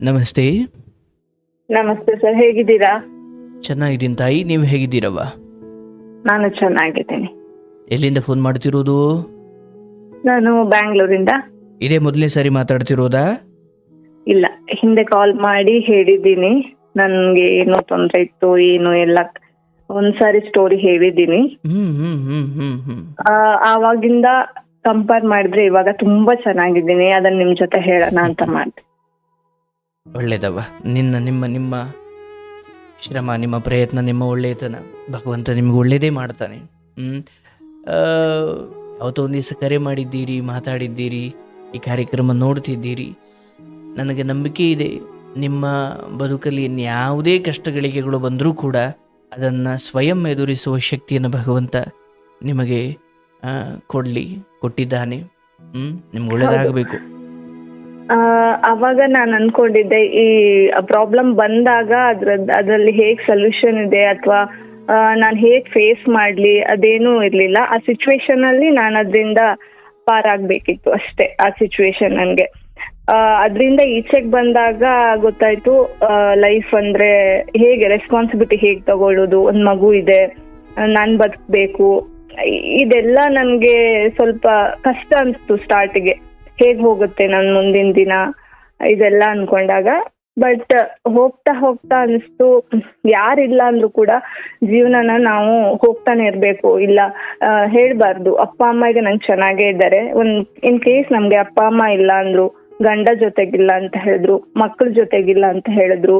ನಮಸ್ತೆ. ನಮಸ್ತೆ ಸರ್ ಹೇಗಿದ್ದೀರಾ? ಚೆನ್ನಾಗಿದ್ದೀನಿ ತಾಯಿ ನೀವು ಹೇಗಿದ್ದೀರವ್ವ? ನಾನು ಚೆನ್ನಾಗಿದ್ದೀನಿ. ಎಲ್ಲಿಂದ ಫೋನ್ ಮಾಡ್ತಿರೋದು? ನಾನು ಬ್ಯಾಂಗ್ಳೂರಿಂದ. ಇದೇ ಮೊದಲನೇ ಸಾರಿ ಮಾತಾಡ್ತಿರೋದಾ? ಇಲ್ಲ ಹಿಂದೆ ಕಾಲ್ ಮಾಡಿ ಹೇಳಿದ್ದೀನಿ. ನನ್ಗೆ ಏನೋ ತೊಂದರೆ ಇತ್ತು ಏನು ಎಲ್ಲ ಒಂದ್ಸಾರಿ ಸ್ಟೋರಿ ಹೇಳಿದ್ದೀನಿ. ಹ್ಮ್ ಹ್ಮ್ ಹ್ಮ್ ಹ್ಮ್ ಹ್ಮ್. ಆ, ಆವಾಗಿಂದ ಕಂಪೇರ್ ಮಾಡಿದ್ರೆ ಇವಾಗ ತುಂಬಾ ಚೆನ್ನಾಗಿದ್ದೀನಿ ಅದನ್ನ ನಿಮ್ ಜೊತೆ ಹೇಳೋಣ ಅಂತ ಮಾಡಿದೆ. ಒಳ್ಳೇದವ್ವ ನಿನ್ನ ನಿಮ್ಮ ನಿಮ್ಮ ಶ್ರಮ ನಿಮ್ಮ ಪ್ರಯತ್ನ ನಿಮ್ಮ ಒಳ್ಳೆಯತನ ಭಗವಂತ ನಿಮ್ಗೆ ಒಳ್ಳೆಯದೇ ಮಾಡ್ತಾನೆ. ಹ್ಮ್? ಯಾವತ್ತೋ ಒಂದು ದಿವಸ ಕರೆ ಮಾಡಿದ್ದೀರಿ ಮಾತಾಡಿದ್ದೀರಿ ಈ ಕಾರ್ಯಕ್ರಮ ನೋಡ್ತಿದ್ದೀರಿ. ನನಗೆ ನಂಬಿಕೆ ಇದೆ. ನಿಮ್ಮ ಬದುಕಲ್ಲಿ ಇನ್ಯಾವುದೇ ಕಷ್ಟಗಳಿಗೆಗಳು ಬಂದರೂ ಕೂಡ ಅದನ್ನು ಸ್ವಯಂ ಎದುರಿಸುವ ಶಕ್ತಿಯನ್ನು ಭಗವಂತ ನಿಮಗೆ ಕೊಡಲಿ ಕೊಟ್ಟಿದ್ದಾನೆ. ಹ್ಞೂ ನಿಮ್ಗೆ ಒಳ್ಳೇದಾಗಬೇಕು. ಆ, ಅವಾಗ ನಾನು ಅನ್ಕೊಂಡಿದ್ದೆ, ಈ ಪ್ರಾಬ್ಲಮ್ ಬಂದಾಗ ಅದ್ರದ್, ಅದ್ರಲ್ಲಿ ಹೇಗ್ ಸೊಲ್ಯೂಷನ್ ಇದೆ ಅಥವಾ ನಾನು ಹೇಗ್ ಫೇಸ್ ಮಾಡ್ಲಿ, ಅದೇನೂ ಇರ್ಲಿಲ್ಲ. ಆ ಸಿಚುವೇಶನ್ ಅಲ್ಲಿ ನಾನು ಅದರಿಂದ ಪಾರಾಗ್ಬೇಕಿತ್ತು ಅಷ್ಟೇ, ಆ ಸಿಚುವೇಶನ್ ನನ್ಗೆ. ಅದರಿಂದ ಈಚೆಗೆ ಬಂದಾಗ ಗೊತ್ತಾಯ್ತು ಲೈಫ್ ಅಂದ್ರೆ ಹೇಗೆ ರೆಸ್ಪಾನ್ಸಿಬಿಲಿಟಿ ಹೇಗ್ ತಗೊಳ್ಳೋದು ಒಂದ್ ಮಗು ಇದೆ, ನಾನ್ ಬದುಕ್ಬೇಕು. ಇದೆಲ್ಲ ನನ್ಗೆ ಸ್ವಲ್ಪ ಕಷ್ಟ ಅನ್ಸ್ತು ಸ್ಟಾರ್ಟಿಗೆ ಹೇಗ್ ಹೋಗುತ್ತೆ ನನ್ ಮುಂದಿನ ದಿನ? ಇದೆಲ್ಲ ಅನ್ಕೊಂಡಾಗ ಬಟ್ ಹೋಗ್ತಾ ಹೋಗ್ತಾ ಅನಿಸ್ತು. ಯಾರಿಲ್ಲ ಅಂದ್ರೂ ಕೂಡ ಜೀವನನ ನಾವು ಹೋಗ್ತಾನೆ ಇರ್ಬೇಕು. ಇಲ್ಲ ಹೇಳ್ಬಾರ್ದು. ಅಪ್ಪ, ಅಮ್ಮ ಈಗ ನಂಗೆ ಚೆನ್ನಾಗೇ ಇದ್ದಾರೆ. ಒಂದ್ ಇನ್ ಕೇಸ್ ನಮ್ಗೆ ಅಪ್ಪ, ಅಮ್ಮ ಇಲ್ಲ ಅಂದ್ರು, ಗಂಡ ಜೊತೆಗಿಲ್ಲ ಅಂತ ಹೇಳಿದ್ರು ಮಕ್ಕಳ ಜೊತೆಗಿಲ್ಲ ಅಂತ ಹೇಳಿದ್ರು,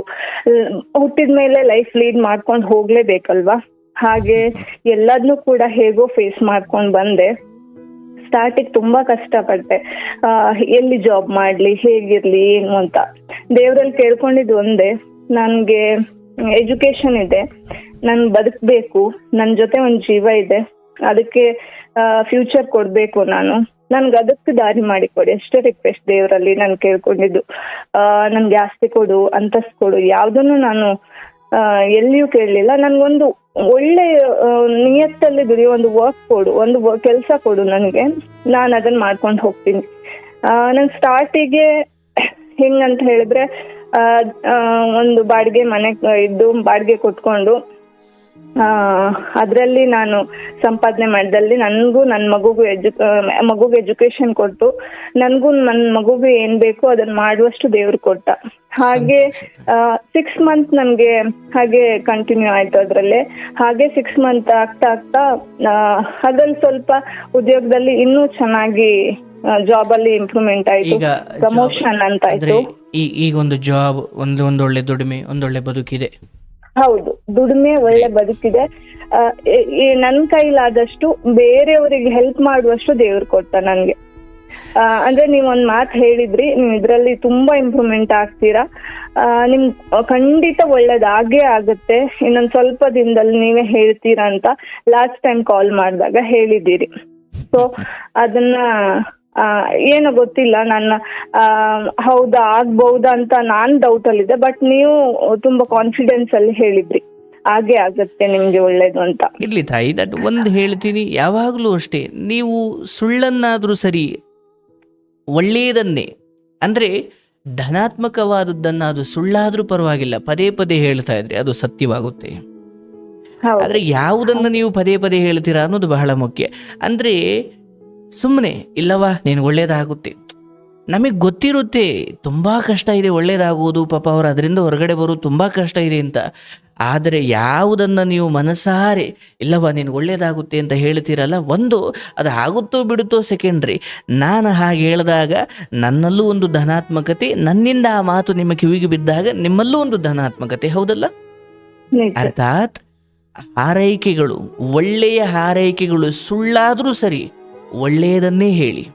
ಹುಟ್ಟಿದ ಮೇಲೆ ಲೈಫ್ ಲೀಡ್ ಮಾಡ್ಕೊಂಡು ಹೋಗ್ಲೇಬೇಕಲ್ವಾ? ಹಾಗೆ ಎಲ್ಲದನ್ನೂ ಕೂಡ ಹೇಗೋ ಫೇಸ್ ಮಾಡ್ಕೊಂಡ್ ಬಂದೆ. ಸ್ಟಾರ್ಟಿಗೆ ತುಂಬಾ ಕಷ್ಟಪಟ್ಟೆ. ಎಲ್ಲಿ ಜಾಬ್ ಮಾಡ್ಲಿ, ಹೇಗಿರ್ಲಿ, ಏನು ಅಂತ. ದೇವ್ರಲ್ಲಿ ಕೇಳ್ಕೊಂಡಿದ್ದು ಒಂದೇ, ನನ್ಗೆ ಎಜುಕೇಶನ್ ಇದೆ, ನನ್ ಬದುಕ್ಬೇಕು, ನನ್ ಜೊತೆ ಒಂದ್ ಜೀವ ಇದೆ, ಅದಕ್ಕೆ ಫ್ಯೂಚರ್ ಕೊಡ್ಬೇಕು ನಾನು. ನನ್ಗೆ ಅದಕ್ಕೆ ದಾರಿ ಮಾಡಿ ಕೊಡಿ ಅಷ್ಟೇ ರಿಕ್ವೆಸ್ಟ್ ದೇವರಲ್ಲಿ ನಾನು ಕೇಳ್ಕೊಂಡಿದ್ದು. ನನ್ಗೆ ಆಸ್ತಿ ಕೊಡು, ಅಂತಸ್ತು ಕೊಡು, ಯಾವ್ದನ್ನು ನಾನು ಎಲ್ಲಿಯೂ ಕೇಳಲಿಲ್ಲ. ನನ್ಗೊಂದು ಒಳ್ಳೆ ನಿಯತ್ತಲ್ಲಿ ದುಡಿಯೋ ಒಂದು ವರ್ಕ್ ಕೊಡು, ಒಂದು ಕೆಲಸ ಕೊಡು ನನಗೆ. ನಾನು ಅದನ್ನ ಮಾಡ್ಕೊಂಡು ಹೋಗ್ತೀನಿ. ನಾನು ಸ್ಟಾರ್ಟಿಗೆ ಹೆಂಗಂತ ಹೇಳಿದ್ರೆ ಒಂದು ಬಾಡಿಗೆ ಮನೆ ಇದ್ದು ಬಾಡಿಗೆ ಕೊಟ್ಕೊಂಡು ಅದರಲ್ಲಿ ನಾನು ಸಂಪಾದನೆ ಮಾಡಿದಲ್ಲಿ ನನಗೂ ನನ್ನ ಮಗುಗೂ ಎಜು ಮಗುಗೆ ಎಜುಕೇಶನ್ ಕೊಟ್ಟು ನನಗೂ ನನ್ನ ಮಗುಗೆ ಏನ್ ಬೇಕು ಅದನ್ನ ಮಾಡುವಷ್ಟು ದೇವ್ರು ಕೊಟ್ಟ. ಹಾಗೆ ಸಿಕ್ಸ್ ಮಂತ್ ನನಗೆ ಹಾಗೆ ಕಂಟಿನ್ಯೂ ಆಯ್ತು ಅದ್ರಲ್ಲೇ. ಹಾಗೆ ಸಿಕ್ಸ್ ಮಂತ್ ಆಗ್ತಾ ಆಗ್ತಾ ಅದ್ರಲ್ಲಿ ಸ್ವಲ್ಪ ಉದ್ಯೋಗದಲ್ಲಿ ಇನ್ನೂ ಚೆನ್ನಾಗಿ ಜಾಬ್ ಅಲ್ಲಿ ಇಂಪ್ರೂವ್ಮೆಂಟ್ ಆಯ್ತು. ಪ್ರಮೋಷನ್ ಅಂತ ಆಯ್ತು ಈಗ ಒಂದು ಜಾಬ್ ಒಂದು ಒಂದೊಳ್ಳೆ ದುಡಿಮೆ ಒಂದೊಳ್ಳೆ ಬದುಕಿದೆ. ಹೌದು ದುಡಿಮೆ ಒಳ್ಳೆ ಬದುಕಿದೆ. ನನ್ ಕೈಲಾದಷ್ಟು ಬೇರೆಯವರಿಗೆ ಹೆಲ್ಪ್ ಮಾಡುವಷ್ಟು ದೇವ್ರು ಕೊಟ್ಟ ನನ್ಗೆ. ಅಂದ್ರೆ ನೀವ್ ಒಂದ್ ಮಾತು ಹೇಳಿದ್ರಿ ನೀವ್ ಇದ್ರಲ್ಲಿ ತುಂಬಾ ಇಂಪ್ರೂವ್ಮೆಂಟ್ ಆಗ್ತೀರಾ. ಆ, ನಿಮ್ ಖಂಡಿತ ಒಳ್ಳೇದಾಗೇ ಆಗುತ್ತೆ. ಇನ್ನೊಂದ್ ಸ್ವಲ್ಪ ದಿನದಲ್ಲಿ ನೀವೇ ಹೇಳ್ತೀರಾ ಅಂತ ಲಾಸ್ಟ್ ಟೈಮ್ ಕಾಲ್ ಮಾಡಿದಾಗ ಹೇಳಿದ್ದೀರಿ. ಸೊ ಅದನ್ನ ಏನೋ ಗೊತ್ತಿಲ್ಲ ನನ್ನ ಹೌದಾ ಆಗ್ಬಹುದಾ ಅಂತ ನಾನ್ ಡೌಟ್ ಇದೆ ಬಟ್ ನೀವು ತುಂಬಾ ಕಾನ್ಫಿಡೆನ್ಸ್ ಅಲ್ಲಿ ಹೇಳಿದ್ರಿ. ಹಾಗೆ ಆಗತ್ತೆ ನಿಮ್ಗೆ ಒಳ್ಳೇದು ಅಂತ. ಇರ್ಲಿ ತಾಯಿ ದಟ್ ಒಂದು ಹೇಳ್ತೀನಿ ಯಾವಾಗಲೂ ಅಷ್ಟೇ ನೀವು ಸುಳ್ಳನ್ನಾದರೂ ಸರಿ ಒಳ್ಳೆಯದನ್ನೇ ಅಂದ್ರೆ ಧನಾತ್ಮಕವಾದದ್ದನ್ನ ಅದು ಸುಳ್ಳಾದರೂ ಪರವಾಗಿಲ್ಲ ಪದೇ ಪದೇ ಹೇಳ್ತಾ ಇದ್ರೆ ಅದು ಸತ್ಯವಾಗುತ್ತೆ. ಆದರೆ ಯಾವುದನ್ನು ನೀವು ಪದೇ ಪದೇ ಹೇಳ್ತೀರಾ ಅನ್ನೋದು ಬಹಳ ಮುಖ್ಯ. ಅಂದರೆ ಸುಮ್ಮನೆ ಇಲ್ಲವಾ ನೀನು ಒಳ್ಳೇದಾಗುತ್ತೆ. ನಮಗೆ ಗೊತ್ತಿರುತ್ತೆ ತುಂಬ ಕಷ್ಟ ಇದೆ ಒಳ್ಳೇದಾಗುವುದು ಪಾಪ ಅವರು ಅದರಿಂದ ಹೊರಗಡೆ ಬರೋದು ತುಂಬ ಕಷ್ಟ ಇದೆ ಅಂತ. ಆದರೆ ಯಾವುದನ್ನು ನೀವು ಮನಸಾರೆ ಇಲ್ಲವ ನೀನು ಒಳ್ಳೇದಾಗುತ್ತೆ ಅಂತ ಹೇಳ್ತೀರಲ್ಲ ಒಂದು ಅದು ಆಗುತ್ತೋ ಬಿಡುತ್ತೋ ಸೆಕೆಂಡ್ರಿ ನಾನು ಹಾಗೆ ಹೇಳಿದಾಗ ನನ್ನಲ್ಲೂ ಒಂದು ಧನಾತ್ಮಕತೆ ನನ್ನಿಂದ ಆ ಮಾತು ನಿಮ್ಮ ಕಿವಿಗೆ ಬಿದ್ದಾಗ ನಿಮ್ಮಲ್ಲೂ ಒಂದು ಧನಾತ್ಮಕತೆ ಹೌದಲ್ಲ? ಅರ್ಥಾತ್ ಹಾರೈಕೆಗಳು ಒಳ್ಳೆಯ ಹಾರೈಕೆಗಳು ಸುಳ್ಳಾದರೂ ಸರಿ ಒಳ್ಳೆಯದನ್ನೇ ಹೇಳಿ.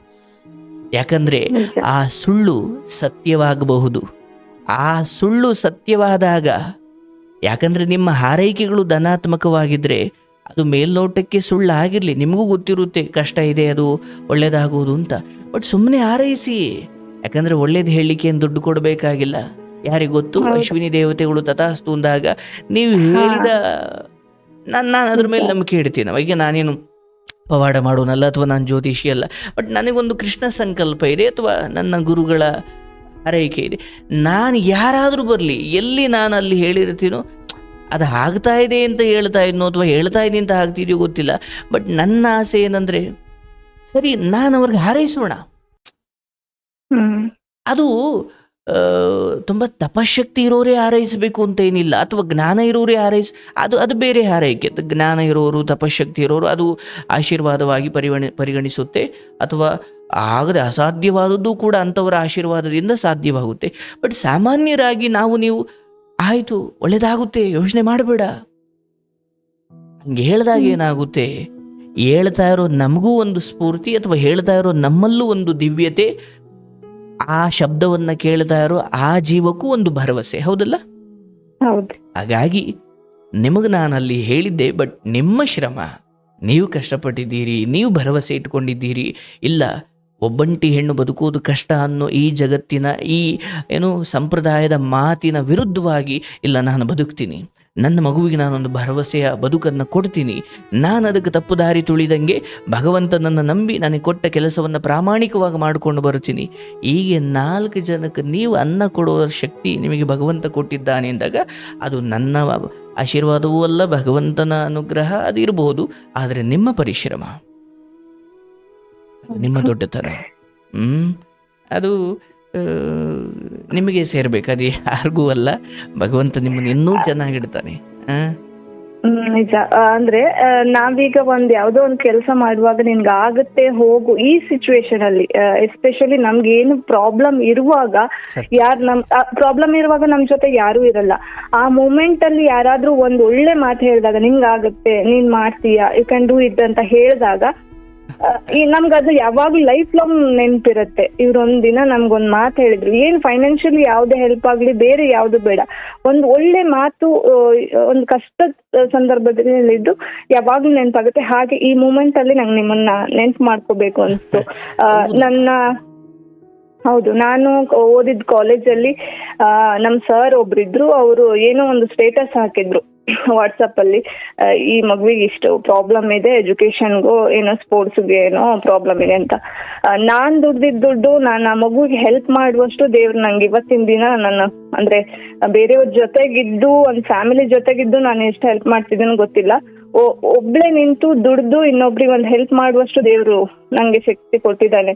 ಯಾಕಂದ್ರೆ ಆ ಸುಳ್ಳು ಸತ್ಯವಾಗಬಹುದು. ಆ ಸುಳ್ಳು ಸತ್ಯವಾದಾಗ ಯಾಕಂದ್ರೆ ನಿಮ್ಮ ಹಾರೈಕೆಗಳು ಧನಾತ್ಮಕವಾಗಿದ್ದರೆ ಅದು ಮೇಲ್ನೋಟಕ್ಕೆ ಸುಳ್ಳಾಗಿರ್ಲಿ. ನಿಮಗೂ ಗೊತ್ತಿರುತ್ತೆ ಕಷ್ಟ ಇದೆ ಅದು ಒಳ್ಳೇದಾಗುವುದು ಅಂತ. ಬಟ್ ಸುಮ್ಮನೆ ಹಾರೈಸಿ. ಯಾಕಂದ್ರೆ ಒಳ್ಳೇದು ಹೇಳಲಿಕ್ಕೆ ಏನು ದುಡ್ಡು ಕೊಡಬೇಕಾಗಿಲ್ಲ. ಯಾರಿಗೆ ಗೊತ್ತು? ಅಶ್ವಿನಿ ದೇವತೆಗಳು ತಥಾಸ್ತು ಅಂದಾಗ ನೀವು ಹೇಳಿದ ನಾನು ನಾನು ಅದ್ರ ಮೇಲೆ ನಂಬಿಕೆ ಇಡ್ತೀನಿ. ಅವಾಗ ನಾನೇನು ಪವಾಡ ಮಾಡೋನಲ್ಲ ಅಥವಾ ನಾನು ಜ್ಯೋತಿಷಿ ಅಲ್ಲ. ಬಟ್ ನನಗೊಂದು ಕೃಷ್ಣ ಸಂಕಲ್ಪ ಇದೆ ಅಥವಾ ನನ್ನ ಗುರುಗಳ ಹರೈಕೆ ಇದೆ. ನಾನು ಯಾರಾದರೂ ಬರಲಿ ಎಲ್ಲಿ ನಾನು ಅಲ್ಲಿ ಹೇಳಿರ್ತೀನೋ ಅದು ಆಗ್ತಾ ಇದೆ ಅಂತ ಹೇಳ್ತಾ ಇದ್ನೋ ಅಥವಾ ಹೇಳ್ತಾ ಇದೆ ಅಂತ ಆಗ್ತಿದೆಯೋ ಗೊತ್ತಿಲ್ಲ. ಬಟ್ ನನ್ನ ಆಸೆ ಏನಂದರೆ ಸರಿ ನಾನು ಅವ್ರಿಗೆ ಹಾರೈಸೋಣ. ಅದು ತುಂಬ ತಪಶಕ್ತಿ ಇರೋರೇ ಹಾರೈಸಬೇಕು ಅಂತ ಏನಿಲ್ಲ. ಅಥವಾ ಜ್ಞಾನ ಇರೋರೇ ಹಾರೈಸ್ ಅದು ಅದು ಬೇರೆ ಹಾರೈಕೆ. ಜ್ಞಾನ ಇರೋರು ತಪಶಕ್ತಿ ಇರೋರು ಅದು ಆಶೀರ್ವಾದವಾಗಿ ಪರಿಗಣಿ ಪರಿಗಣಿಸುತ್ತೆ. ಅಥವಾ ಆಗದೆ ಅಸಾಧ್ಯವಾದದ್ದು ಕೂಡ ಅಂಥವರ ಆಶೀರ್ವಾದದಿಂದ ಸಾಧ್ಯವಾಗುತ್ತೆ. ಬಟ್ ಸಾಮಾನ್ಯರಾಗಿ ನಾವು ನೀವು ಆಯಿತು ಒಳ್ಳೆಯದಾಗುತ್ತೆ ಯೋಚನೆ ಮಾಡಬೇಡ. ಹಂಗೆ ಹೇಳಿದಾಗ ಏನಾಗುತ್ತೆ? ಹೇಳ್ತಾ ಇರೋ ನಮಗೂ ಒಂದು ಸ್ಫೂರ್ತಿ ಅಥವಾ ಹೇಳ್ತಾ ಇರೋ ನಮ್ಮಲ್ಲೂ ಒಂದು ದಿವ್ಯತೆ ಆ ಶಬ್ದವನ್ನ ಕೇಳ್ತಾ ಇರೋ ಆ ಜೀವಕ್ಕೂ ಒಂದು ಭರವಸೆ ಹೌದಲ್ಲ? ಹಾಗಾಗಿ ನಿಮಗೆ ನಾನು ಅಲ್ಲಿ ಹೇಳಿದ್ದೆ ಬಟ್ ನಿಮ್ಮ ಶ್ರಮ ನೀವು ಕಷ್ಟಪಟ್ಟಿದ್ದೀರಿ ನೀವು ಭರವಸೆ ಇಟ್ಕೊಂಡಿದ್ದೀರಿ ಇಲ್ಲ ಒಬ್ಬಂಟಿ ಹೆಣ್ಣು ಬದುಕುವುದು ಕಷ್ಟ ಅನ್ನೋ ಈ ಜಗತ್ತಿನ ಈ ಏನು ಸಂಪ್ರದಾಯದ ಮಾತಿನ ವಿರುದ್ಧವಾಗಿ ಇಲ್ಲ ನಾನು ಬದುಕ್ತೀನಿ. ನನ್ನ ಮಗುವಿಗೆ ನಾನೊಂದು ಭರವಸೆಯ ಬದುಕನ್ನು ಕೊಡ್ತೀನಿ. ನಾನು ಅದಕ್ಕೆ ತಪ್ಪು ದಾರಿ ತುಳಿದಂಗೆ ಭಗವಂತನನ್ನು ನಂಬಿ ನನಗೆ ಕೊಟ್ಟ ಕೆಲಸವನ್ನು ಪ್ರಾಮಾಣಿಕವಾಗಿ ಮಾಡಿಕೊಂಡು ಬರುತ್ತೀನಿ. ಹೀಗೆ ನಾಲ್ಕು ಜನಕ್ಕೆ ನೀವು ಅನ್ನ ಕೊಡುವ ಶಕ್ತಿ ನಿಮಗೆ ಭಗವಂತ ಕೊಟ್ಟಿದ್ದಾನೆ ಎಂದಾಗ ಅದು ನನ್ನ ಆಶೀರ್ವಾದವೂ ಅಲ್ಲ, ಭಗವಂತನ ಅನುಗ್ರಹ ಅದು ಇರಬಹುದು ಆದರೆ ನಿಮ್ಮ ಪರಿಶ್ರಮ. ನಿಮ್ಮ ದೊಡ್ಡತನ. ಹ್ಮ್. ಅದು ನಿಮಗೆ ಸೇರ್ಬೇಕು. ಅದು ಯಾರಿಗೂ ಅಲ್ಲ ಭಗವಂತ ನಿಮ್ಮನ್ನು ಇನ್ನೂ ಚೆನ್ನಾಗಿಡ್ತಾನೆ. ನಿಜ. ಅಂದ್ರೆ ನಾವೀಗ ಒಂದ್ ಯಾವ್ದೋ ಒಂದ್ ಕೆಲಸ ಮಾಡುವಾಗ ನಿನ್ಗೆ ಆಗುತ್ತೆ ಹೋಗು ಈ ಸಿಚುವೇಶನ್ ಅಲ್ಲಿ. ಎಸ್ಪೆಷಲಿ ನಮ್ಗೆ ಏನು ಪ್ರಾಬ್ಲಮ್ ಇರುವಾಗ. ಯಾರ್ ನಮ್ ಪ್ರಾಬ್ಲಮ್ ಇರುವಾಗ ನಮ್ ಜೊತೆ ಯಾರು ಇರಲ್ಲ. ಆ ಮೂಮೆಂಟ್ ಅಲ್ಲಿ ಯಾರಾದ್ರೂ ಒಂದ್ ಒಳ್ಳೆ ಮಾತು ಹೇಳಿದಾಗ ನಿಂಗ್ ಆಗುತ್ತೆ ನೀನ್ ಮಾಡ್ತೀಯಾ ಯು ಕ್ಯಾನ್ ಡೂ ಇಟ್ ಅಂತ ಹೇಳಿದಾಗ ಈ ನಮ್ಗೆ ಅದು ಯಾವಾಗ್ಲೂ ಲೈಫ್ ಲಾಂಗ್ ನೆನ್ಪಿರುತ್ತೆ. ಇವ್ರೊಂದ್ ದಿನ ನಮ್ಗೊಂದ್ ಮಾತು ಹೇಳಿದ್ರು. ಏನ್ ಫೈನಾನ್ಷಿಯಲಿ ಯಾವ್ದೇ ಹೆಲ್ಪ್ ಆಗ್ಲಿ ಬೇರೆ ಯಾವ್ದು ಬೇಡ. ಒಂದ್ ಒಳ್ಳೆ ಮಾತು ಒಂದ್ ಕಷ್ಟದ ಸಂದರ್ಭದಲ್ಲಿ ಇದ್ದು ಯಾವಾಗ್ಲೂ ನೆನ್ಪಾಗುತ್ತೆ. ಹಾಗೆ ಈ ಮೂಮೆಂಟ್ ಅಲ್ಲಿ ನಂಗೆ ನಿಮ್ಮನ್ನ ನೆನ್ಪ್ ಮಾಡ್ಕೋಬೇಕು ಅನ್ಸ್ತು. ನನ್ನ ಹೌದು, ನಾನು ಓದಿದ ಕಾಲೇಜಲ್ಲಿ ನಮ್ ಸರ್ ಒಬ್ರಿದ್ರು, ಅವರು ಏನೋ ಒಂದು ಸ್ಟೇಟಸ್ ಹಾಕಿದ್ರು. ವಾಟ್ಸಪ್ ಅಲ್ಲಿ ಈ ಮಗುವಿಗೆ ಇಷ್ಟು ಪ್ರಾಬ್ಲಮ್ ಇದೆ ಎಜುಕೇಶನ್ಗೂ ಏನೋ ಸ್ಪೋರ್ಟ್ಸ್ಗೆ ಏನೋ ಪ್ರಾಬ್ಲಮ್ ಇದೆ ಅಂತ. ನಾನ್ ದುಡ್ದಿದ್ ದುಡ್ಡು, ನಾನು ಆ ಮಗುವಿಗೆ ಹೆಲ್ಪ್ ಮಾಡುವಷ್ಟು ದೇವ್ರು ನಂಗೆ ಇವತ್ತಿನ ದಿನ ನನ್ನ, ಅಂದ್ರೆ, ಬೇರೆಯವ್ರ ಜೊತೆಗಿದ್ದು, ಒಂದ್ ಫ್ಯಾಮಿಲಿ ಜೊತೆಗಿದ್ದು ನಾನು ಎಷ್ಟು ಹೆಲ್ಪ್ ಮಾಡ್ತಿದ್ದೀನಿ ಗೊತ್ತಿಲ್ಲ. ಒಬ್ಳೆ ನಿಂತು ದುಡ್ದು ಇನ್ನೊಬ್ರಿಗೆ ಒಂದ್ ಹೆಲ್ಪ್ ಮಾಡುವಷ್ಟು ದೇವ್ರು ನಂಗೆ ಶಕ್ತಿ ಕೊಟ್ಟಿದ್ದಾನೆ.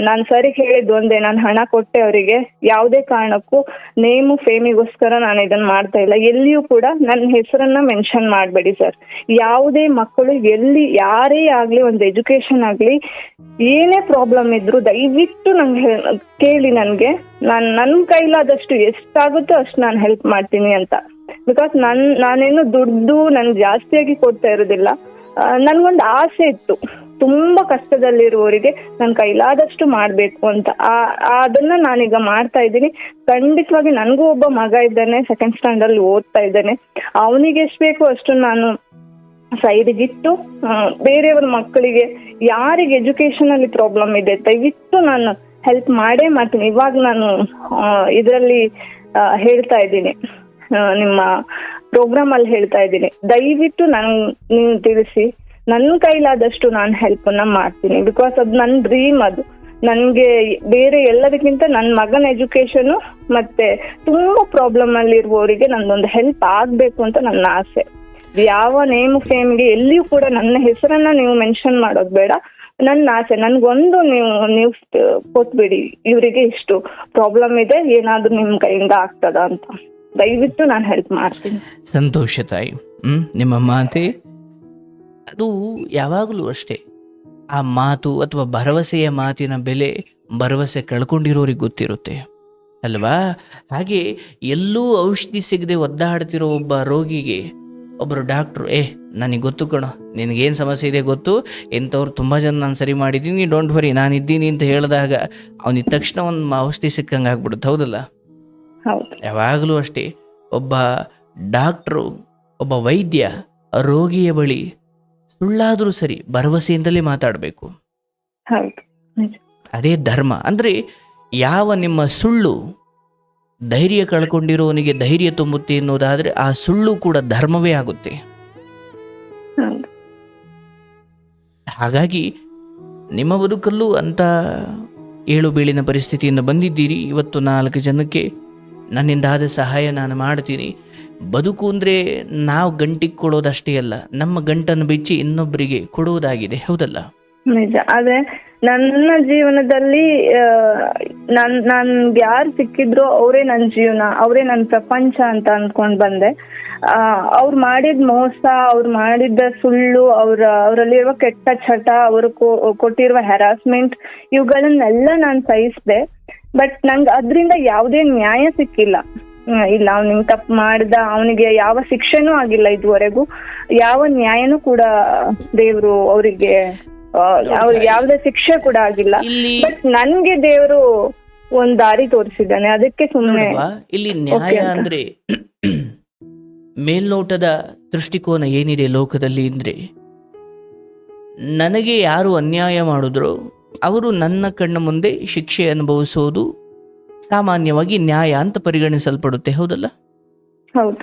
ನಾನು ಸರಿ ಹೇಳಿದ್ದು ಒಂದೇ, ನಾನು ಹಣ ಕೊಟ್ಟೆ ಅವರಿಗೆ. ಯಾವುದೇ ಕಾರಣಕ್ಕೂ ನೇಮು, ಫೇಮಿಗೋಸ್ಕರ ನಾನು ಇದನ್ನ ಮಾಡ್ತಾ ಇಲ್ಲ. ಎಲ್ಲಿಯೂ ಕೂಡ ನನ್ನ ಹೆಸರನ್ನ ಮೆನ್ಷನ್ ಮಾಡಬೇಡಿ ಸರ್ ಯಾವುದೇ ಮಕ್ಕಳು ಎಲ್ಲಿ, ಯಾರೇ ಆಗ್ಲಿ, ಒಂದು ಎಜುಕೇಶನ್ ಆಗ್ಲಿ, ಏನೇ ಪ್ರಾಬ್ಲಮ್ ಇದ್ರು ದಯವಿಟ್ಟು ನಂಗೆ ಕೇಳಿ ನನ್ಗೆ. ನಾನ್, ನನ್ ಕೈಲಾದಷ್ಟು ಎಷ್ಟಾಗುತ್ತೋ ಅಷ್ಟು ನಾನು ಹೆಲ್ಪ್ ಮಾಡ್ತೀನಿ ಅಂತ. ಬಿಕಾಸ್ ನನ್ ನಾನೇನು ದುಡ್ಡು ನನ್ ಜಾಸ್ತಿಯಾಗಿ ಕೊಡ್ತಾ ಇರೋದಿಲ್ಲ. ನನ್ಗೊಂದು ಆಸೆ ಇತ್ತು. ತುಂಬಾ ಕಷ್ಟದಲ್ಲಿರುವವರಿಗೆ ನನ್ ಕೈಲಾದಷ್ಟು ಮಾಡ್ಬೇಕು ಅಂತ. ಆ, ಅದನ್ನ ನಾನೀಗ ಮಾಡ್ತಾ ಇದ್ದೀನಿ. ಖಂಡಿತವಾಗಿ ನನಗೂ ಒಬ್ಬ ಮಗ ಇದ್ದಾನೆ ಸೆಕೆಂಡ್ ಸ್ಟ್ಯಾಂಡರ್ಡ್ ಅಲ್ಲಿ ಓದ್ತಾ ಇದ್ದಾನೆ. ಅವನಿಗೆ ಎಷ್ಟು ಬೇಕು ಅಷ್ಟು ನಾನು ಸೈಡ್ಗಿಟ್ಟು ಬೇರೆಯವ್ರ ಮಕ್ಕಳಿಗೆ ಯಾರಿಗೆ ಎಜುಕೇಶನ್ ಅಲ್ಲಿ ಪ್ರಾಬ್ಲಮ್ ಇದೆ, ದಯವಿಟ್ಟು ನಾನು ಹೆಲ್ಪ್ ಮಾಡೇ ಮಾಡ್ತೀನಿ. ಇವಾಗ ನಾನು ಇದರಲ್ಲಿ ಹೇಳ್ತಾ ಇದ್ದೀನಿ. ನಿಮ್ಮ ಪ್ರೋಗ್ರಾಮ್ ಅಲ್ಲಿ ಹೇಳ್ತಾ ಇದ್ದೀನಿ. ದಯವಿಟ್ಟು ನನ್, ನೀವು ತಿಳಿಸಿ. ನನ್ನ ಕೈಲಾದಷ್ಟು ನಾನು ಹೆಲ್ಪ್ ಅನ್ನ ಮಾಡ್ತೀನಿ. ಬಿಕಾಸ್ ಅದು ನನ್ನ ಡ್ರೀಮ್ ಅದು. ನನ್ಗೆ ಬೇರೆ ಎಲ್ಲದಕ್ಕಿಂತ ನನ್ನ ಮಗನ ಎಜುಕೇಶನ್ ಮತ್ತೆ ತುಂಬಾ ಪ್ರಾಬ್ಲಮ್ ಅಲ್ಲಿ ಇರುವವರಿಗೆ ನಂದೊಂದು ಹೆಲ್ಪ್ ಆಗ್ಬೇಕು ಅಂತ ನನ್ನ ಆಸೆ. ಯಾವ ನೇಮ್ ಫೇಮ್ಗೆ ಎಲ್ಲಿಯೂ ಕೂಡ ನನ್ನ ಹೆಸರನ್ನ ನೀವು ಮೆನ್ಷನ್ ಮಾಡೋದು ಬೇಡ. ನನ್ನ ಆಸೆ, ನನ್ಗೊಂದು ನೀವು ನೀವು ಕೊಟ್ಬಿಡಿ. ಇವರಿಗೆ ಇಷ್ಟು ಪ್ರಾಬ್ಲಮ್ ಇದೆ, ಏನಾದ್ರೂ ನಿಮ್ ಕೈಯಿಂದ ಆಗ್ತದ ಅಂತ. ದಯವಿಟ್ಟು ನಾನು ಹೆಲ್ಪ್ ಮಾಡ್ತೀನಿ. ಸಂತೋಷ ತಾಯಿ. ಹ್ಮ್, ನಿಮ್ಮ ಮಾತೆ ಅದು ಯಾವಾಗಲೂ ಅಷ್ಟೇ. ಆ ಮಾತು ಅಥವಾ ಭರವಸೆಯ ಮಾತಿನ ಬೆಲೆ ಭರವಸೆ ಕಳ್ಕೊಂಡಿರೋರಿಗೆ ಗೊತ್ತಿರುತ್ತೆ. ಅಲ್ವಾ? ಹಾಗೆ ಎಲ್ಲೂ ಔಷಧಿ ಸಿಗದೆ ಒದ್ದಾಡ್ತಿರೋ ಒಬ್ಬ ರೋಗಿಗೆ ಒಬ್ಬರು ಡಾಕ್ಟ್ರು ಏ, ನನಗೆ ಗೊತ್ತು ಕಣೋ, ನಿನಗೇನು ಸಮಸ್ಯೆ ಇದೆ ಗೊತ್ತು? ಎಂಥವ್ರು ತುಂಬ ಜನ ನಾನು ಸರಿ ಮಾಡಿದ್ದೀನಿ ಡೋಂಟ್ ವರಿ ನಾನು ಇದ್ದೀನಿ ಅಂತ ಹೇಳಿದಾಗ ಅವನಿಗೆ ತಕ್ಷಣ ಒಂದು ಔಷಧಿ ಸಿಕ್ಕಂಗೆ ಆಗ್ಬಿಡುತ್ತೆ, ಹೌದಲ್ಲ? ಹೌದು ಯಾವಾಗಲೂ ಅಷ್ಟೇ ಒಬ್ಬ ಡಾಕ್ಟ್ರು ಒಬ್ಬ ವೈದ್ಯ ರೋಗಿಯ ಬಳಿ ಸುಳ್ಳಾದರೂ ಸರಿ ಭರವಸೆಯಿಂದಲೇ ಮಾತಾಡಬೇಕು. ಅದೇ ಧರ್ಮ. ಅಂದರೆ ಯಾವ ನಿಮ್ಮ ಸುಳ್ಳು ಧೈರ್ಯ ಕಳ್ಕೊಂಡಿರೋನಿಗೆ ಧೈರ್ಯ ತುಂಬುತ್ತೆ ಎನ್ನುವುದಾದರೆ ಆ ಸುಳ್ಳು ಕೂಡ ಧರ್ಮವೇ ಆಗುತ್ತೆ. ಹಾಗಾಗಿ ನಿಮ್ಮ ಬದುಕಲ್ಲೂ ಅಂತ ಏಳು ಬೀಳಿನ ಪರಿಸ್ಥಿತಿಯಿಂದ ಬಂದಿದ್ದೀರಿ. ಇವತ್ತು ನಾಲ್ಕು ಜನಕ್ಕೆ ನನ್ನಿಂದ ಆದ ಸಹಾಯ ನಾನು ಮಾಡ್ತೀನಿ. ಬದುಕು ಅಂದರೆ ನಾವು ಗಂಟಿಗೆ ಕೊಡೋದಷ್ಟೇ ಅಲ್ಲ, ನಮ್ಮ ಗಂಟನ್ನು ಬಿಚ್ಚಿ ಇನ್ನೊಬ್ಬರಿಗೆ ಕೊಡುವುದಾಗಿದೆ, ಹೌದಲ್ಲ? ನಿಜ. ಆದ್ರೆ ನನ್ನ ಜೀವನದಲ್ಲಿ ನನ್ ನನ್ಗೆ ಯಾರು ಸಿಕ್ಕಿದ್ರು ಅವರೇ ನನ್ನ ಜೀವನ, ಅವರೇ ನನ್ನ ಪ್ರಪಂಚ ಅಂತ ಅನ್ಕೊಂಡ್ ಬಂದೆ. ಅವ್ರು ಮಾಡಿದ ಮೋಸ, ಅವ್ರು ಮಾಡಿದ ಸುಳ್ಳು, ಅವ್ರ, ಅವರಲ್ಲಿರುವ ಕೆಟ್ಟ ಚಟ, ಅವರು ಕೊಟ್ಟಿರುವ ಹೆರಾಸ್ಮೆಂಟ್ ಇವುಗಳನ್ನೆಲ್ಲ ನಾನು ಸಹಿಸಿದೆ. ಬಟ್ ನಂಗೆ ಅದರಿಂದ ಯಾವುದೇ ನ್ಯಾಯ ಸಿಕ್ಕಿಲ್ಲ. ಇಲ್ಲ, ಅವ್ನು ಹಿಂಗ್ ತಪ್ಪು ಮಾಡ್ದ, ಅವನಿಗೆ ಯಾವ ಶಿಕ್ಷೆನೂ ಆಗಿಲ್ಲ ಇದುವರೆಗೂ. ಯಾವ ನ್ಯಾಯನೂ ಕೂಡ ದೇವ್ರು ಅವರಿಗೆ ಅವ್ರಿಗೆ ಯಾವುದೇ ಶಿಕ್ಷೆ ಕೂಡ ಆಗಿಲ್ಲ. ಬಟ್ ನನ್ಗೆ ದೇವರು ಒಂದ್ ದಾರಿ ತೋರಿಸಿದ್ದಾನೆ. ಅದಕ್ಕೆ ಸುಮ್ಮನೆ ಇಲ್ಲಿ ನ್ಯಾಯ ಅಂದ್ರೆ ಮೇಲ್ನೋಟದ ದೃಷ್ಟಿಕೋನ ಏನಿದೆ ಲೋಕದಲ್ಲಿ ಅಂದ್ರೆ ನನಗೆ ಯಾರು ಅನ್ಯಾಯ ಮಾಡಿದ್ರು ಅವರು ನನ್ನ ಕಣ್ಣ ಮುಂದೆ ಶಿಕ್ಷೆ ಅನುಭವಿಸೋದು ಸಾಮಾನ್ಯವಾಗಿ ನ್ಯಾಯ ಅಂತ ಪರಿಗಣಿಸಲ್ಪಡುತ್ತೆ. ಹೌದಲ್ಲ? ಹೌದು.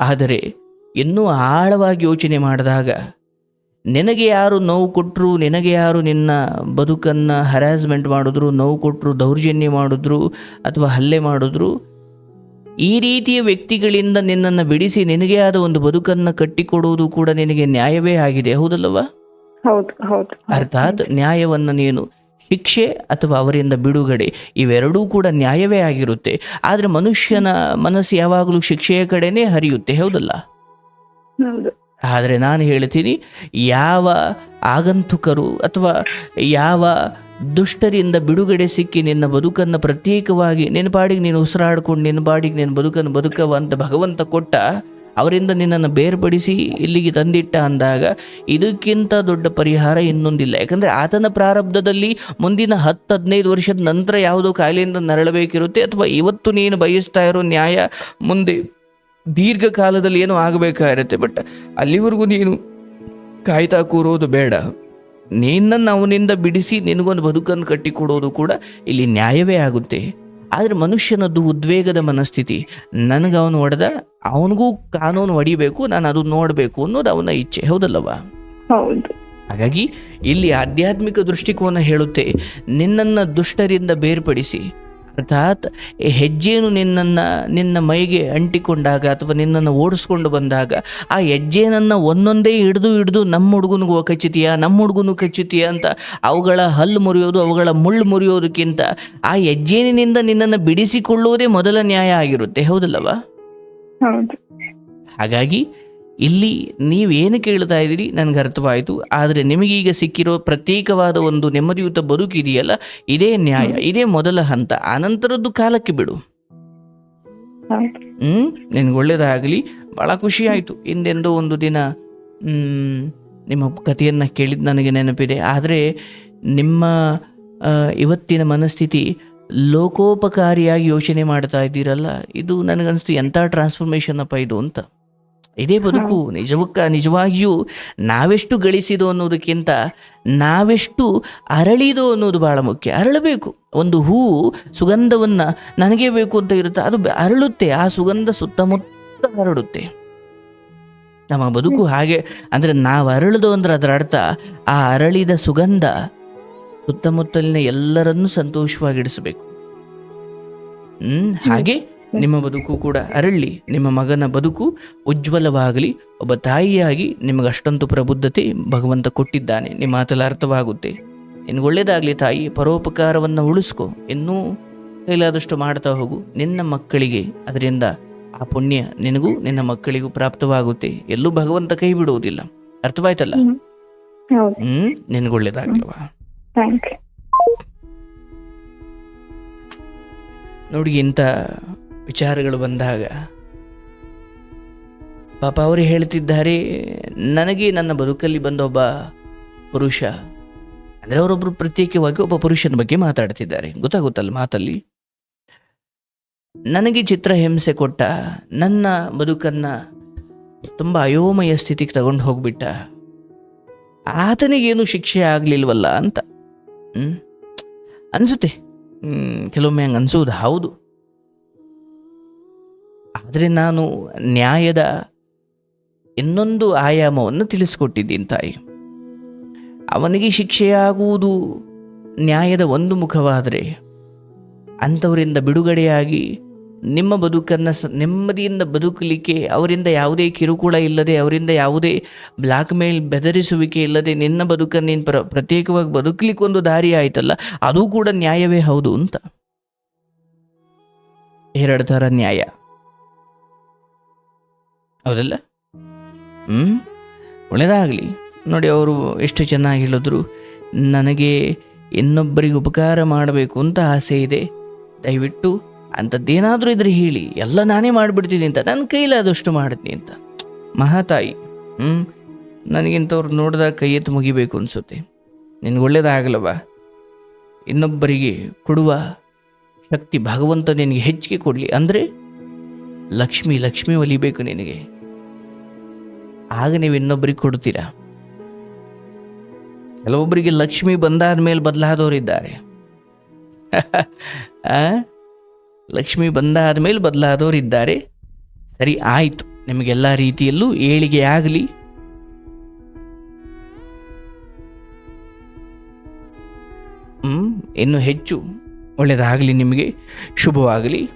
ಆದರೆ ಇನ್ನೂ ಆಳವಾಗಿ ಯೋಚನೆ ಮಾಡಿದಾಗ ನಿನಗೆ ಯಾರು ನೋವು ಕೊಟ್ಟರು ನಿನಗೆ ಯಾರು ನಿನ್ನ ಬದುಕನ್ನು ಹರಾಸ್ಮೆಂಟ್ ಮಾಡಿದ್ರು ನೋವು ಕೊಟ್ಟರು ದೌರ್ಜನ್ಯ ಮಾಡಿದ್ರು ಅಥವಾ ಹಲ್ಲೆ ಮಾಡಿದ್ರು ಈ ರೀತಿಯ ವ್ಯಕ್ತಿಗಳಿಂದ ನಿನ್ನನ್ನು ಬಿಡಿಸಿ ನಿನಗೆ ಆದ ಒಂದು ಬದುಕನ್ನು ಕಟ್ಟಿಕೊಡುವುದು ಕೂಡ ನಿನಗೆ ನ್ಯಾಯವೇ ಆಗಿದೆ ಹೌದಲ್ಲವಾ? ಹೌದು ಹೌದು. ಅರ್ಥಾತ್ ನ್ಯಾಯವನ್ನು ನೀನು ಶಿಕ್ಷೆ ಅಥವಾ ಅವರಿಂದ ಬಿಡುಗಡೆ ಇವೆರಡೂ ಕೂಡ ನ್ಯಾಯವೇ ಆಗಿರುತ್ತೆ. ಆದರೆ ಮನುಷ್ಯನ ಮನಸ್ಸು ಯಾವಾಗಲೂ ಶಿಕ್ಷೆಯ ಕಡೆನೇ ಹರಿಯುತ್ತೆ ಹೌದಲ್ಲ? ಹೌದು. ಆದರೆ ನಾನು ಹೇಳ್ತೀನಿ, ಯಾವ ಆಗಂತುಕರು ಅಥವಾ ಯಾವ ದುಷ್ಟರಿಂದ ಬಿಡುಗಡೆ ಸಿಕ್ಕಿ ನಿನ್ನ ಬದುಕನ್ನು ಪ್ರತ್ಯೇಕವಾಗಿ ನಿನ್ನ ಪಾಡಿಗೆ ನೀನು ಉಸಿರಾಡ್ಕೊಂಡು ನಿನ್ನ ಪಾಡಿಗೆ ನಿನ್ನ ಬದುಕನ್ನು ಬದುಕವ ಅಂತ ಭಗವಂತ ಕೊಟ್ಟ, ಅವರಿಂದ ನಿನ್ನನ್ನು ಬೇರ್ಪಡಿಸಿ ಇಲ್ಲಿಗೆ ತಂದಿಟ್ಟ ಅಂದಾಗ ಇದಕ್ಕಿಂತ ದೊಡ್ಡ ಪರಿಹಾರ ಇನ್ನೊಂದಿಲ್ಲ. ಯಾಕಂದರೆ ಆತನ ಪ್ರಾರಬ್ಧದಲ್ಲಿ ಮುಂದಿನ ಹತ್ತು ಹದಿನೈದು ವರ್ಷದ ನಂತರ ಯಾವುದೋ ಕಾಯಿಲೆಯಿಂದ ನರಳಬೇಕಿರುತ್ತೆ ಅಥವಾ ಇವತ್ತು ನೀನು ಬಯಸ್ತಾ ಇರೋ ನ್ಯಾಯ ಮುಂದೆ ದೀರ್ಘಕಾಲದಲ್ಲಿ ಏನೋ ಆಗಬೇಕಾಗಿರುತ್ತೆ ಬಟ್ ಅಲ್ಲಿವರೆಗೂ ನೀನು ಕಾಯ್ತಾ ಕೂರೋದು ಬೇಡ. ನಿನ್ನನ್ನು ಅವನಿಂದ ಬಿಡಿಸಿ ನಿನಗೊಂದು ಬದುಕನ್ನು ಕಟ್ಟಿಕೊಡೋದು ಕೂಡ ಇಲ್ಲಿ ನ್ಯಾಯವೇ ಆಗುತ್ತೆ. ಆದರೆ ಮನುಷ್ಯನದ್ದು ಉದ್ವೇಗದ ಮನಸ್ಥಿತಿ. ನನಗೆ ಅವನು ಹೊಡೆದ ಅವನಿಗೂ ಕಾನೂನು ಹೊಡಿಬೇಕು ನಾನು ಅದು ನೋಡಬೇಕು ಅನ್ನೋದು ಅವನ ಇಚ್ಛೆ ಹೌದಲ್ಲವ? ಹೌದು. ಹಾಗಾಗಿ ಇಲ್ಲಿ ಆಧ್ಯಾತ್ಮಿಕ ದೃಷ್ಟಿಕೋನ ಹೇಳುತ್ತೆ ನಿನ್ನನ್ನು ದುಷ್ಟರಿಂದ ಬೇರ್ಪಡಿಸಿ ಅರ್ಥಾತ್ ಹೆಜ್ಜೆಯನ್ನು ನಿನ್ನನ್ನು ನಿನ್ನ ಮೈಗೆ ಅಂಟಿಕೊಂಡಾಗ ಅಥವಾ ನಿನ್ನನ್ನು ಓಡಿಸ್ಕೊಂಡು ಬಂದಾಗ ಆ ಹೆಜ್ಜೆನನ್ನು ಒಂದೊಂದೇ ಹಿಡಿದು ಹಿಡಿದು ನಮ್ಮ ಹುಡುಗನಿಗೂ ಕಚ್ಚುತ್ತೀಯಾ ನಮ್ಮ ಹುಡುಗನು ಕಚ್ಚುತ್ತೀಯ ಅಂತ ಅವುಗಳ ಹಲ್ಲು ಮುರಿಯೋದು ಅವುಗಳ ಮುಳ್ಳು ಮುರಿಯೋದಕ್ಕಿಂತ ಆ ಹೆಜ್ಜೆನಿಂದ ನಿನ್ನನ್ನು ಬಿಡಿಸಿಕೊಳ್ಳುವುದೇ ಮೊದಲ ನ್ಯಾಯ ಆಗಿರುತ್ತೆ. ಹೌದಲ್ಲವಾ? ಹೌದು. ಹಾಗಾಗಿ ಇಲ್ಲಿ ನೀವೇನು ಕೇಳ್ತಾ ಇದ್ದೀರಿ? ನನಗೆ ಅರ್ಥವಾಯಿತು. ಆದರೆ ನಿಮಗೀಗ ಸಿಕ್ಕಿರೋ ಪ್ರತ್ಯೇಕವಾದ ಒಂದು ನೆಮ್ಮದಿಯುತ ಬದುಕಿದೆಯಲ್ಲ ಇದೇ ನ್ಯಾಯ ಇದೇ ಮೊದಲ ಹಂತ. ಆನಂತರದ್ದು ಕಾಲಕ್ಕೆ ಬಿಡು. ಹ್ಞೂ ನಿನಗೆ ಒಳ್ಳೇದಾಗಲಿ. ಭಾಳ ಖುಷಿ ಆಯಿತು ಹಿಂದೆಂದೋ ಒಂದು ದಿನ ನಿಮ್ಮ ಕಥೆಯನ್ನು ಕೇಳಿದ್ದು ನನಗೆ ನೆನಪಿದೆ. ಆದರೆ ನಿಮ್ಮ ಇವತ್ತಿನ ಮನಸ್ಥಿತಿ ಲೋಕೋಪಕಾರಿಯಾಗಿ ಯೋಚನೆ ಮಾಡ್ತಾ ಇದ್ದೀರಲ್ಲ? ಇದು ನನಗನ್ನಿಸ್ತು ಎಂಥ ಟ್ರಾನ್ಸ್ಫಾರ್ಮೇಷನ್ ಅಪ್ಪ ಇದು ಅಂತ. ಇದೇ ಬದುಕು ನಿಜವಕ್ಕ ನಿಜವಾಗಿಯೂ ನಾವೆಷ್ಟು ಗಳಿಸಿದೋ ಅನ್ನೋದಕ್ಕಿಂತ ನಾವೆಷ್ಟು ಅರಳಿದೋ ಅನ್ನೋದು ಬಹಳ ಮುಖ್ಯ. ಅರಳಬೇಕು. ಒಂದು ಹೂವು ಸುಗಂಧವನ್ನು ನನಗೆ ಬೇಕು ಅಂತ ಇರುತ್ತೆ ಅದು ಅರಳುತ್ತೆ. ಆ ಸುಗಂಧ ಸುತ್ತಮುತ್ತ ಹರಡುತ್ತೆ. ನಮ್ಮ ಬದುಕು ಹಾಗೆ ಅಂದರೆ ನಾವು ಅರಳಿದು ಅಂದ್ರೆ ಅದರ ಅರ್ಥ ಆ ಅರಳಿದ ಸುಗಂಧ ಸುತ್ತಮುತ್ತಲಿನ ಎಲ್ಲರನ್ನೂ ಸಂತೋಷವಾಗಿಡಿಸಬೇಕು ಹ್ಮ್. ಹಾಗೆ ನಿಮ್ಮ ಬದುಕು ಕೂಡ ಅರಳಿ ನಿಮ್ಮ ಮಗನ ಬದುಕು ಉಜ್ವಲವಾಗಲಿ ಒಬ್ಬ ತಾಯಿಯಾಗಿ ನಿಮಗೆ ಅಷ್ಟೊಂದು ಪ್ರಬುದ್ಧತೆ ಭಗವಂತ ಕೊಟ್ಟಿದ್ದಾನೆ. ನಿಮ್ಮ ಮಾತಲ್ಲಿ ಅರ್ಥವಾಗುತ್ತೆ. ನಿನ್ಗೆ ಒಳ್ಳೇದಾಗಲಿ ತಾಯಿ ಪರೋಪಕಾರವನ್ನು ಉಳಿಸ್ಕೊ. ಇನ್ನೂ ಕೈಲಾದಷ್ಟು ಮಾಡ್ತಾ ಹೋಗು. ನಿನ್ನ ಮಕ್ಕಳಿಗೆ ಅದರಿಂದ ಆ ಪುಣ್ಯ ನಿನಗೂ ನಿನ್ನ ಮಕ್ಕಳಿಗೂ ಪ್ರಾಪ್ತವಾಗುತ್ತೆ. ಎಲ್ಲೂ ಭಗವಂತ ಕೈ ಬಿಡುವುದಿಲ್ಲ. ಅರ್ಥವಾಯ್ತಲ್ಲ? ಹ್ಮ್. ನಿನಗೆ ಒಳ್ಳೇದಾಗ್ಲವಾ? ಯು ನೋಡಿ ಇಂಥ ವಿಚಾರಗಳು ಬಂದಾಗ, ಪಾಪ ಅವರು ಹೇಳ್ತಿದ್ದಾರೆ, ನನಗೆ ನನ್ನ ಬದುಕಲ್ಲಿ ಬಂದ ಒಬ್ಬ ಪುರುಷ, ಅಂದರೆ ಅವರೊಬ್ಬರು ಪ್ರತ್ಯೇಕವಾಗಿ ಒಬ್ಬ ಪುರುಷನ ಬಗ್ಗೆ ಮಾತಾಡ್ತಿದ್ದಾರೆ. ಗೊತ್ತಾಗುತ್ತಲ್ಲ ಮಾತಲ್ಲಿ? ನನಗೆ ಚಿತ್ರ ಹಿಂಸೆ ಕೊಟ್ಟ, ನನ್ನ ಬದುಕನ್ನು ತುಂಬ ಅಯೋಮಯ ಸ್ಥಿತಿಗೆ ತಗೊಂಡು ಹೋಗ್ಬಿಟ್ಟ, ಆತನಿಗೇನು ಶಿಕ್ಷೆ ಆಗಲಿಲ್ವಲ್ಲ ಅಂತ ಅನಿಸುತ್ತೆ. ಕೆಲವೊಮ್ಮೆ ಹಂಗೆ ಅನಿಸೋದು ಹೌದು. ಆದರೆ ನಾನು ನ್ಯಾಯದ ಇನ್ನೊಂದು ಆಯಾಮವನ್ನು ತಿಳಿಸಿಕೊಟ್ಟಿದ್ದೀನಿ, ತಾಯಿ. ಅವನಿಗೆ ಶಿಕ್ಷೆಯಾಗುವುದು ನ್ಯಾಯದ ಒಂದು ಮುಖವಾದರೆ, ಅಂಥವರಿಂದ ಬಿಡುಗಡೆಯಾಗಿ ನಿಮ್ಮ ಬದುಕನ್ನು ಸ, ನೆಮ್ಮದಿಯಿಂದ ಬದುಕಲಿಕ್ಕೆ ಅವರಿಂದ ಯಾವುದೇ ಕಿರುಕುಳ ಇಲ್ಲದೆ, ಅವರಿಂದ ಯಾವುದೇ ಬ್ಲ್ಯಾಕ್ ಮೇಲ್ ಬೆದರಿಸುವಿಕೆ ಇಲ್ಲದೆ ನಿನ್ನ ಬದುಕನ್ನು ನೀನು ಪ್ರ, ಪ್ರತ್ಯೇಕವಾಗಿ ಬದುಕಲಿಕ್ಕೆ ಒಂದು ದಾರಿ ಆಯಿತಲ್ಲ, ಅದು ಕೂಡ ನ್ಯಾಯವೇ ಹೌದು ಅಂತ. ಎರಡು ಥರ ನ್ಯಾಯ. ಹೌದಲ್ಲ? ಹ್ಞೂ ಒಳ್ಳೆಯದಾಗಲಿ ನೋಡಿ ಅವರು ಎಷ್ಟು ಚೆನ್ನಾಗಿ ಹೇಳಿದ್ರು ನನಗೆ ಇನ್ನೊಬ್ಬರಿಗೆ ಉಪಕಾರ ಮಾಡಬೇಕು ಅಂತ ಆಸೆ ಇದೆ. ದಯವಿಟ್ಟು ಅಂಥದ್ದೇನಾದರೂ ಇದ್ರೆ ಹೇಳಿ. ಎಲ್ಲ ನಾನೇ ಮಾಡಿಬಿಡ್ತೀನಿ ಅಂತ ನನ್ನ ಕೈಲಾದಷ್ಟು ಮಾಡಿದ್ನಿ ಅಂತ. ಮಹಾತಾಯಿ ಹ್ಞೂ ನನಗಿಂಥವ್ರು ನೋಡಿದಾಗ ಕೈ ಎತ್ತು ಮುಗಿಬೇಕು ಅನಿಸುತ್ತೆ. ನಿನಗೆ ಒಳ್ಳೇದಾಗಲ್ಲವ? ಇನ್ನೊಬ್ಬರಿಗೆ ಕೊಡುವ ಶಕ್ತಿ ಭಗವಂತ ನಿನಗೆ ಹೆಚ್ಚಿಗೆ ಕೊಡಲಿ. ಅಂದರೆ ಲಕ್ಷ್ಮಿ ಲಕ್ಷ್ಮಿ ಒಲಿಬೇಕು ನಿನಗೆ. ಆಗ ನೀವು ಇನ್ನೊಬ್ಬರಿಗೆ ಕೊಡ್ತೀರಾ ಕೆಲವೊಬ್ಬರಿಗೆ ಲಕ್ಷ್ಮಿ ಬಂದಾದ ಮೇಲೆ ಬದಲಾದವರಿದ್ದಾರೆ? ಲಕ್ಷ್ಮಿ ಬಂದಾದ ಮೇಲೆ ಬದಲಾದವರಿದ್ದಾರೆ ಸರಿ, ಆಯಿತು. ನಿಮಗೆಲ್ಲ ರೀತಿಯಲ್ಲೂ ಏಳಿಗೆ ಆಗಲಿ. ಇನ್ನು ಹೆಚ್ಚು ಒಳ್ಳೆಯದಾಗಲಿ ನಿಮಗೆ. ಶುಭವಾಗಲಿ.